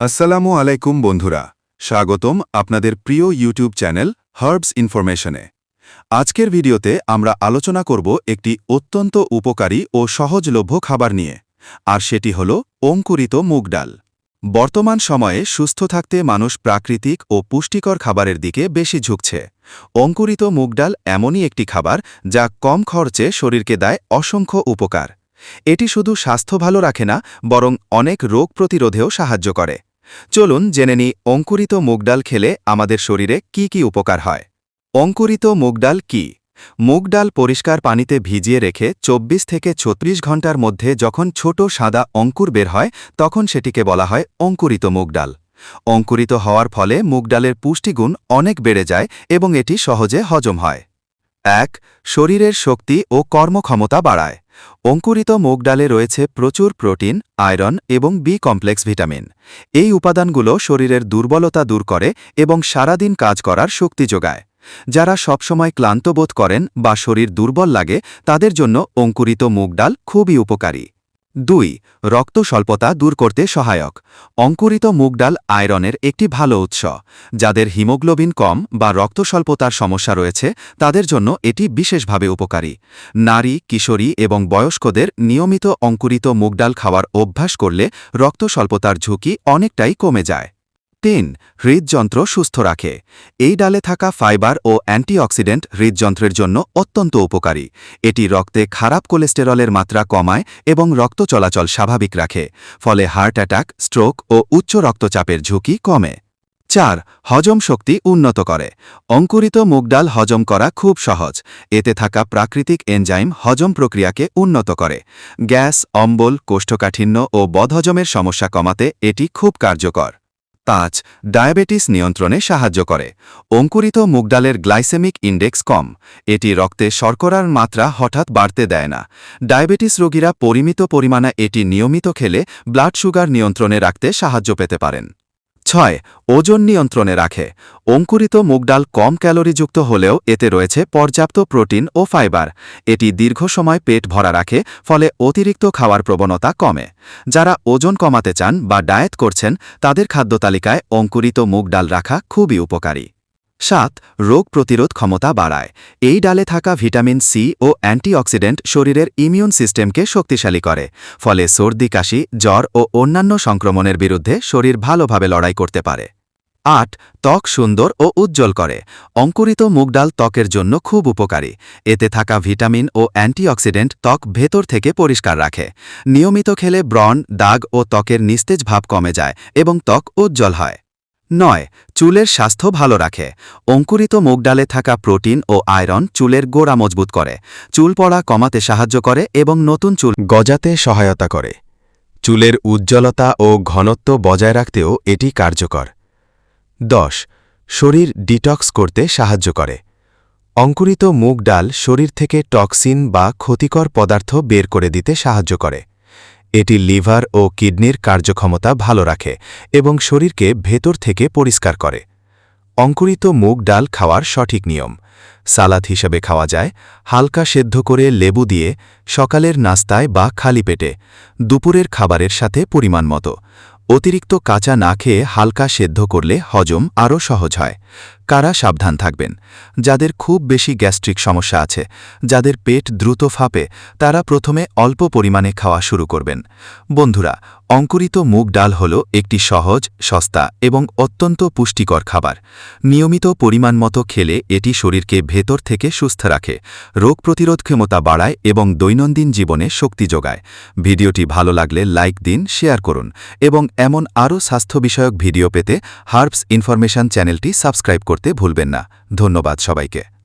আসসালামু আলাইকুম বন্ধুরা, স্বাগতম আপনাদের প্রিয় ইউটিউব চ্যানেল হার্বস ইনফরমেশনে। আজকের ভিডিওতে আমরা আলোচনা করব একটি অত্যন্ত উপকারী ও সহজলভ্য খাবার নিয়ে, আর সেটি হল অঙ্কুরিত মুগ ডাল। বর্তমান সময়ে সুস্থ থাকতে মানুষ প্রাকৃতিক ও পুষ্টিকর খাবারের দিকে বেশি ঝুঁকছে। অঙ্কুরিত মুগ ডাল এমনই একটি খাবার যা কম খরচে শরীরকে দেয় অসংখ্য উপকার। এটি শুধু স্বাস্থ্য ভালো রাখে না, বরং অনেক রোগ প্রতিরোধেও সাহায্য করে। চলুন জেনে নিই, অঙ্কুরিত মুগডাল খেলে আমাদের শরীরে কি কি উপকার হয়। অঙ্কুরিত মুগডাল কি? মুগ ডাল পরিষ্কার পানিতে ভিজিয়ে রেখে ২৪ থেকে ৩৬ ঘণ্টার মধ্যে যখন ছোট সাদা অঙ্কুর বের হয়, তখন সেটিকে বলা হয় অঙ্কুরিত মুগডাল অঙ্কুরিত হওয়ার ফলে মুগডালের পুষ্টিগুণ অনেক বেড়ে যায় এবং এটি সহজে হজম হয়। এক, শরীরের শক্তি ও কর্মক্ষমতা বাড়ায়। অঙ্কুরিত মুগ ডালে রয়েছে প্রচুর প্রোটিন, আয়রন এবং বি কমপ্লেক্স ভিটামিন। এই উপাদানগুলো শরীরের দুর্বলতা দূর করে এবং সারাদিন কাজ করার শক্তি যোগায়। যারা সবসময় ক্লান্ত বোধ করেন বা শরীর দুর্বল লাগে, তাদের জন্য অঙ্কুরিত মুগ ডাল খুবই উপকারী। দুই রক্ত স্বল্পতা দূর করতে সহায়ক। অঙ্কুরিত মুগডাল আয়রনের একটি ভালো উৎস। যাদের হিমোগ্লোবিন কম বা রক্ত স্বল্পতার সমস্যা রয়েছে, তাদের জন্য এটি বিশেষভাবে উপকারী। নারী, কিশোরী এবং বয়স্কদের নিয়মিত অঙ্কুরিত মুগডাল খাওয়ার অভ্যাস করলে রক্ত স্বল্পতার ঝুঁকি অনেকটাই কমে যায়। তিন, হৃদযন্ত্র সুস্থ রাখে। এই ডালে থাকা ফাইবার ও অ্যান্টিঅক্সিডেন্ট হৃদযন্ত্রের জন্য অত্যন্ত উপকারী। এটি রক্তে খারাপ কোলেস্টেরলের মাত্রা কমায় এবং রক্ত চলাচল স্বাভাবিক রাখে, ফলে হার্ট অ্যাটাক, স্ট্রোক ও উচ্চ রক্তচাপের ঝুঁকি কমে। চার, হজম শক্তি উন্নত করে। অঙ্কুরিত মুগডাল হজম করা খুব সহজ। এতে থাকা প্রাকৃতিক এনজাইম হজম প্রক্রিয়াকে উন্নত করে। গ্যাস, অম্বল, কোষ্ঠকাঠিন্য ও বদহজমের সমস্যা কমাতে এটি খুব কার্যকর। পাঁচ, ডায়াবেটিস নিয়ন্ত্রণে সাহায্য করে। অঙ্কুরিত মুগডালের গ্লাইসেমিক ইন্ডেক্স কম। এটি রক্তে শর্করার মাত্রা হঠাৎ বাড়তে দেয় না। ডায়াবেটিস রোগীরা পরিমিত পরিমাণে এটি নিয়মিত খেলে ব্লাড সুগার নিয়ন্ত্রণে রাখতে সাহায্য পেতে পারেন। ছয়, ওজন নিয়ন্ত্রণে রাখে। অঙ্কুরিত মুগডাল কম ক্যালোরিযুক্ত হলেও এতে রয়েছে পর্যাপ্ত প্রোটিন ও ফাইবার। এটি দীর্ঘ সময় পেট ভরা রাখে, ফলে অতিরিক্ত খাওয়ার প্রবণতা কমে। যারা ওজন কমাতে চান বা ডায়েট করছেন, তাদের খাদ্য তালিকায় অঙ্কুরিত মুগ ডাল রাখা খুবই উপকারী। সাত, রোগ প্রতিরোধ ক্ষমতা বাড়ায়। এই ডালে থাকা ভিটামিন সি ও অ্যান্টিঅক্সিডেন্ট শরীরের ইমিউন সিস্টেমকে শক্তিশালী করে, ফলে সর্দি, কাশি, জ্বর ও অন্যান্য সংক্রমণের বিরুদ্ধে শরীর ভালোভাবে লড়াই করতে পারে। আট, ত্বক সুন্দর ও উজ্জ্বল করে। অঙ্কুরিত মুগ ডাল ত্বকের জন্য খুব উপকারী। এতে থাকা ভিটামিন ও অ্যান্টিঅক্সিডেন্ট ত্বক ভেতর থেকে পরিষ্কার রাখে। নিয়মিত খেলে ব্রণ, দাগ ও ত্বকের নিস্তেজ ভাব কমে যায় এবং ত্বক উজ্জ্বল হয়। নয়, চুলের স্বাস্থ্য ভালো রাখে। অঙ্কুরিত মুগ ডালে থাকা প্রোটিন ও আয়রন চুলের গোড়া মজবুত করে। চুল পড়া কমাতে সাহায্য করে এবং নতুন চুল গজাতে সহায়তা করে। চুলের উজ্জ্বলতা ও ঘনত্ব বজায় রাখতেও এটি কার্যকর। দশ, শরীর ডিটক্স করতে সাহায্য করে। অঙ্কুরিত মুগ ডাল শরীর থেকে টক্সিন বা ক্ষতিকর পদার্থ বের করে দিতে সাহায্য করে। এটি লিভার ও কিডনির কার্যক্ষমতা ভালো রাখে এবং শরীরকে ভেতর থেকে পরিষ্কার করে। অঙ্কুরিত মুগ ডাল খাওয়ার সঠিক নিয়ম। সালাদ হিসেবে খাওয়া যায়, হালকা সেদ্ধ করে লেবু দিয়ে সকালের নাস্তায় বা খালি পেটে, দুপুরের খাবারের সাথে পরিমাণ মতো। অতিরিক্ত কাঁচা না খেয়ে হালকা সেদ্ধ করলে হজম আরও সহজ হয়। কারা সাবধান থাকবেন? যাদের খুব বেশি গ্যাস্ট্রিক সমস্যা আছে, যাদের পেট দ্রুত ফাঁপে, তারা প্রথমে অল্প পরিমাণে খাওয়া শুরু করবেন। বন্ধুরা, অঙ্কুরিত মুগ ডাল হল একটি সহজ, সস্তা এবং অত্যন্ত পুষ্টিকর খাবার। নিয়মিত পরিমাণ মতো খেলে এটি শরীরকে ভেতর থেকে সুস্থ রাখে, রোগ প্রতিরোধ ক্ষমতা বাড়ায় এবং দৈনন্দিন জীবনে শক্তি যোগায়। ভিডিওটি ভালো লাগলে লাইক দিন, শেয়ার করুন এবং এমন আরও স্বাস্থ্য বিষয়ক ভিডিও পেতে হার্বস ইনফরমেশন চ্যানেলটি সাবস্ক্রাইব করতে ভুলবেন না। ধন্যবাদ সবাইকে।